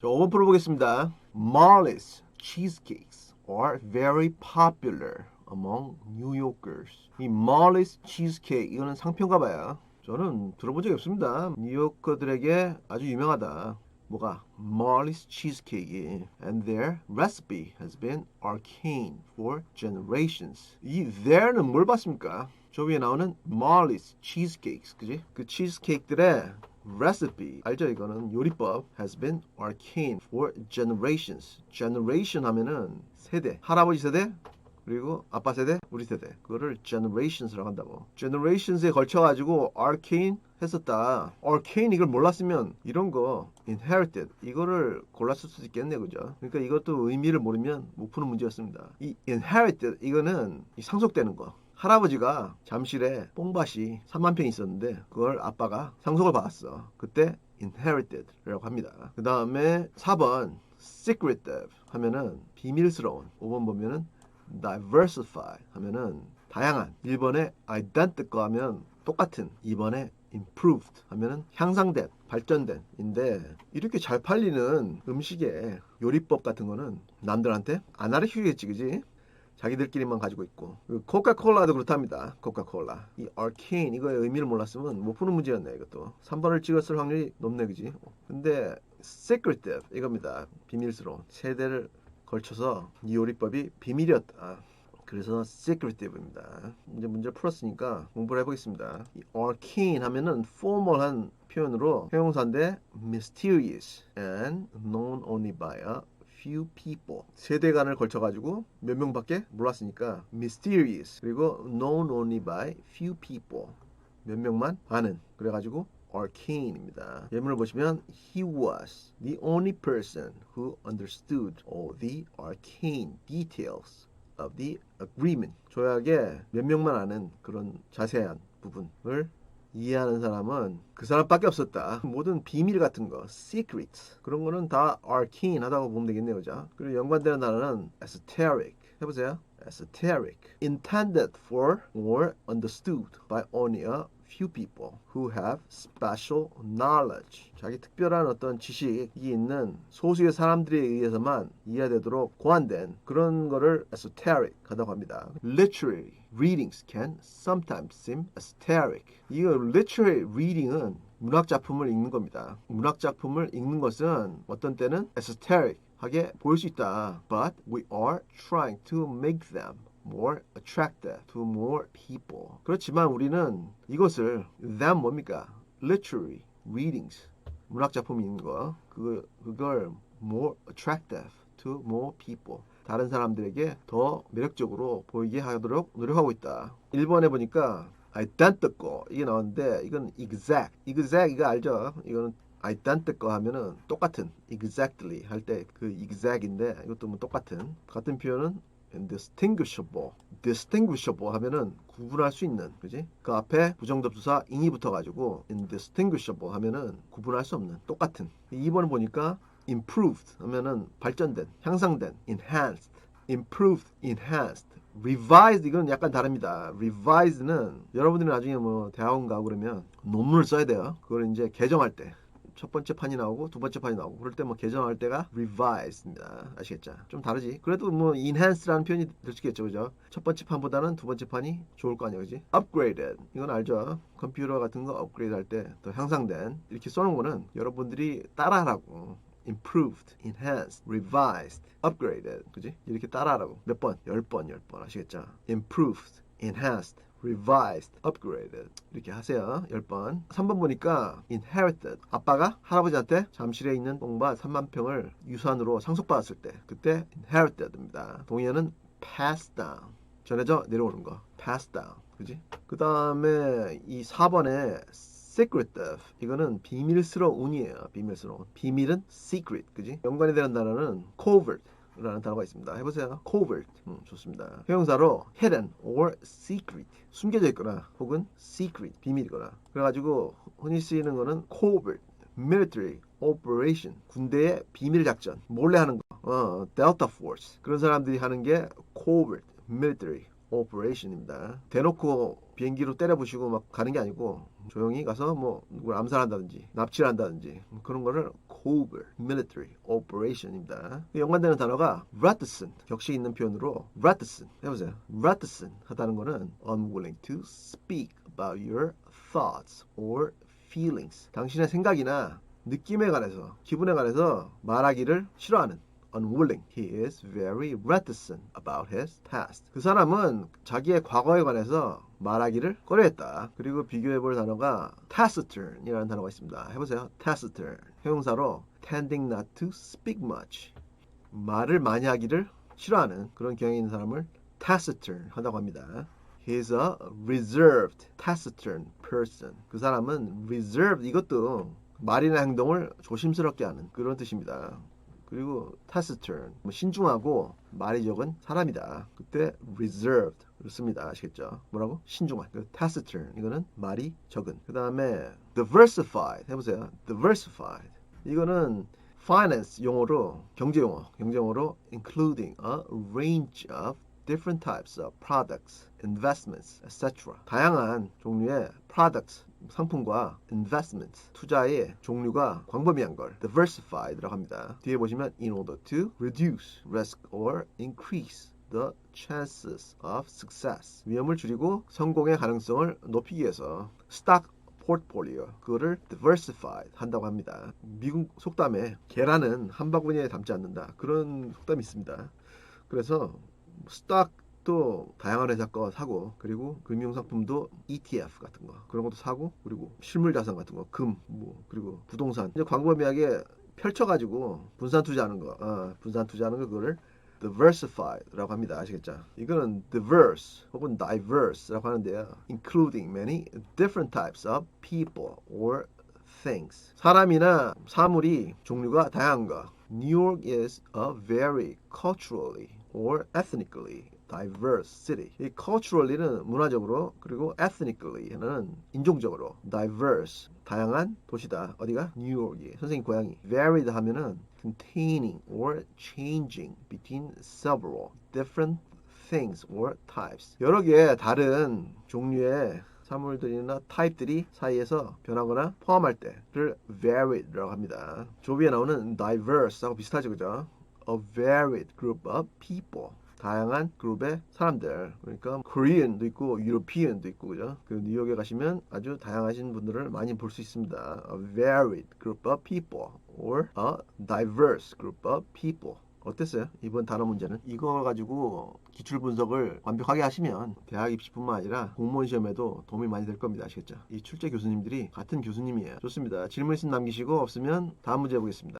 자, 5번 풀어보겠습니다. Marley's cheesecakes are very popular among New Yorkers. 이 Marley's cheesecake 이거는 상표인가 봐요. 저는 들어본 적이 없습니다. 뉴요커들에게 아주 유명하다. 뭐가 Marley's cheesecake and their recipe has been arcane for generations. 이 there는 뭘 봤습니까? 저 위에 나오는 Marley's cheesecakes, 그지? 그 치즈케이크들의 recipe 알죠? 이거는 요리법 has been arcane for generations. generation 하면은 세대, 할아버지 세대, 그리고 아빠 세대, 우리 세대. 그거를 generations라고 한다고. generations에 걸쳐 가지고 arcane 했었다. arcane 이걸 몰랐으면 이런 거 inherited 이거를 골랐을 수도 있겠네, 그죠? 그러니까 이것도 의미를 모르면 못 푸는 문제였습니다. 이 inherited 이거는 이 상속되는 거. 할아버지가 잠실에 뽕밭이 3만 평 있었는데 그걸 아빠가 상속을 받았어. 그때 inherited라고 합니다. 그 다음에 4번 secretive 하면은 비밀스러운. 5번 보면은 diversify 하면은 다양한. 1번에 identical 하면 똑같은. 2번에 improved 하면은 향상된, 발전된 인데 이렇게 잘 팔리는 음식의 요리법 같은 거는 남들한테 안 가르치겠지, 그지? 자기들끼리만 가지고 있고. 그 코카콜라도 그렇답니다. 코카콜라 이 arcane 이거의 의미를 몰랐으면 못 푸는 문제였네 이것도. 3번을 찍었을 확률이 높네 그지? 근데 secretive 이겁니다. 비밀스러운. 세대를 걸쳐서 이 요리법이 비밀이었다. 그래서 secretive입니다. 이제 문제를 풀었으니까 공부를 해보겠습니다. 이 arcane 하면은 formal한 표현으로 형용사인데 mysterious and known only by a few people 세대 간을 걸쳐 가지고 몇 명밖에 몰랐으니까 mysterious 그리고 known only by few people 몇 명만 아는 그래 가지고 arcane입니다. 예문을 보시면 he was the only person who understood all the arcane details of the agreement. 조약의 몇 명만 아는 그런 자세한 부분을 이해하는 사람은 그 사람밖에 없었다. 모든 비밀 같은 거, secret 그런 거는 다 arcane 하다고 보면 되겠네요, 그죠? 그리고 연관되는 단어는 esoteric 해보세요. esoteric intended for or understood by only a few people who have special knowledge. 자기 특별한 어떤 지식이 있는 소수의 사람들에 의해서만 이해되도록 고안된 그런 거를 esoteric 하다고 합니다. literary readings can sometimes seem esoteric. 이거 literary reading은 문학 작품을 읽는 겁니다. 문학 작품을 읽는 것은 어떤 때는 esoteric 하게 보일 수 있다. But we are trying to make them more attractive to more people. 그렇지만 우리는 이것을 them 뭡니까? literary readings 문학 작품 읽는 거 그거 그걸 more attractive to more people 다른 사람들에게 더 매력적으로 보이게 하도록 노력하고 있다. 1번에 보니까 identical 이게 나왔는데 이건 exact exact 이거 알죠? 이거는 identical 하면은 똑같은 exactly 할 때 그 exact인데 이것도 뭐 똑같은 같은 표현은 indistinguishable distinguishable 하면은 구분할 수 있는 그지 그 앞에 부정접수사 in이 붙어가지고 indistinguishable 하면은 구분할 수 없는 똑같은 2번을 보니까 improved 하면은 발전된 향상된 enhanced improved enhanced revised 이건 약간 다릅니다 revised는 여러분들이 나중에 뭐 대학원 가고 그러면 논문을 써야 돼요 그걸 이제 개정할 때 첫 번째 판이 나오고 두 번째 판이 나오고 그럴 때 뭐 개정할 때가 revised입니다. 아시겠죠? 좀 다르지. 그래도 뭐 enhance라는 표현이 될수 있겠죠, 그죠? 첫 번째 판보다는 두 번째 판이 좋을 거 아니에요, 그지? upgraded 이건 알죠? 컴퓨터 같은 거 업그레이드 할 때 더 향상된 이렇게 써놓은 거는 여러분들이 따라하라고. improved, enhanced, revised, upgraded, 그지? 이렇게 따라하라고. 몇 번? 열 번, 열 번 아시겠죠? improved, enhanced, revised, upgraded 이렇게 하세요. 10번. 3번 보니까 inherited. 아빠가 할아버지한테 잠실에 있는 뽕밭 3만 평을 유산으로 상속받았을 때 그때 inherited입니다. 동의어는 pass down. 전해져 내려오는 거. pass down. 그지? 그 다음에 이 4번에 secretive 이거는 비밀스러운이에요. 비밀스러운. 비밀은 secret. 그지? 연관이 되는 단어는 covert. 라는 단어가 있습니다. 해보세요. covert. 음, 좋습니다. 형용사로 hidden or secret. 숨겨져 있거나 혹은 secret. 비밀이거나. 그래가지고 흔히 쓰이는 거는 covert. military operation. 군대의 비밀 작전. 몰래 하는 거. 어, delta force. 그런 사람들이 하는 게 covert. military operation입니다. 대놓고 비행기로 때려부시고 막 가는 게 아니고 조용히 가서 뭐 누굴 암살한다든지 납치를 한다든지 뭐 그런 거를 covert military operation입니다. 연관되는 단어가 reticent 격식 있는 표현으로 reticent 해보세요. reticent 하다는 거는 unwilling to speak about your thoughts or feelings 당신의 생각이나 느낌에 관해서 기분에 관해서 말하기를 싫어하는 unwilling. He is very reticent about his past. 그 사람은 자기의 과거에 관해서 말하기를 꺼려했다. 그리고 비교해 볼 단어가 taciturn이라는 단어가 있습니다. 해보세요. taciturn. 형용사로 tending not to speak much. 말을 많이 하기를 싫어하는 그런 경향이 있는 사람을 taciturn 한다고 합니다. He is a reserved, taciturn person. 그 사람은 reserved 이것도 말이나 행동을 조심스럽게 하는 그런 뜻입니다. 그리고 taciturn 뭐 신중하고 말이 적은 사람이다. 그때 reserved 를 씁니다. 아시겠죠? 뭐라고? 신중한. 그 taciturn 이거는 말이 적은. 그 다음에 diversified 해보세요. diversified 이거는 finance 용어로 경제 용어, 경제 용어로 including a range of different types of products, investments, etc. 다양한 종류의 products 상품과 investments 투자의 종류가 광범위한 걸 diversified라고 합니다. 뒤에 보시면 in order to reduce risk or increase the chances of success 위험을 줄이고 성공의 가능성을 높이기 위해서 stock portfolio 그거를 diversified 한다고 합니다. 미국 속담에 계란은 한 바구니에 담지 않는다 그런 속담이 있습니다. 그래서 스탁도 다양한 회사 거 사고 그리고 금융상품도 ETF 같은 거 그런 것도 사고 그리고 실물 자산 같은 거 금 뭐 그리고 부동산 이제 광범위하게 펼쳐가지고 분산 투자하는 거 어, 분산 투자하는 거 그거를 diversified라고 합니다. 아시겠죠? 이거는 diverse 혹은 diverse라고 하는데요. including many different types of people or things. 사람이나 사물이 종류가 다양한 거. New York is a very culturally or ethnically diverse city. 이 culturally는 문화적으로 그리고 ethnically는 인종적으로 diverse 다양한 도시다. 어디가? 뉴욕이. 선생님 고향이. varied 하면은 containing or changing between several different things or types. 여러 개의 다른 종류의 사물들이나 타입들이 사이에서 변하거나 포함할 때를 varied라고 합니다. 조비에 나오는 diverse하고 비슷하죠, 그죠? A varied group of people. 다양한 그룹의 사람들. 그러니까 Korean도 있고 European도 있고 그죠? 그 뉴욕에 가시면 아주 다양하신 분들을 많이 볼 수 있습니다. A varied group of people or a diverse group of people. 어땠어요? 이번 단어 문제는 이거 가지고 기출 분석을 완벽하게 하시면 대학 입시뿐만 아니라 공무원 시험에도 도움이 많이 될 겁니다. 아시겠죠? 이 출제 교수님들이 같은 교수님이에요. 좋습니다. 질문 있으면 남기시고 없으면 다음 문제 보겠습니다.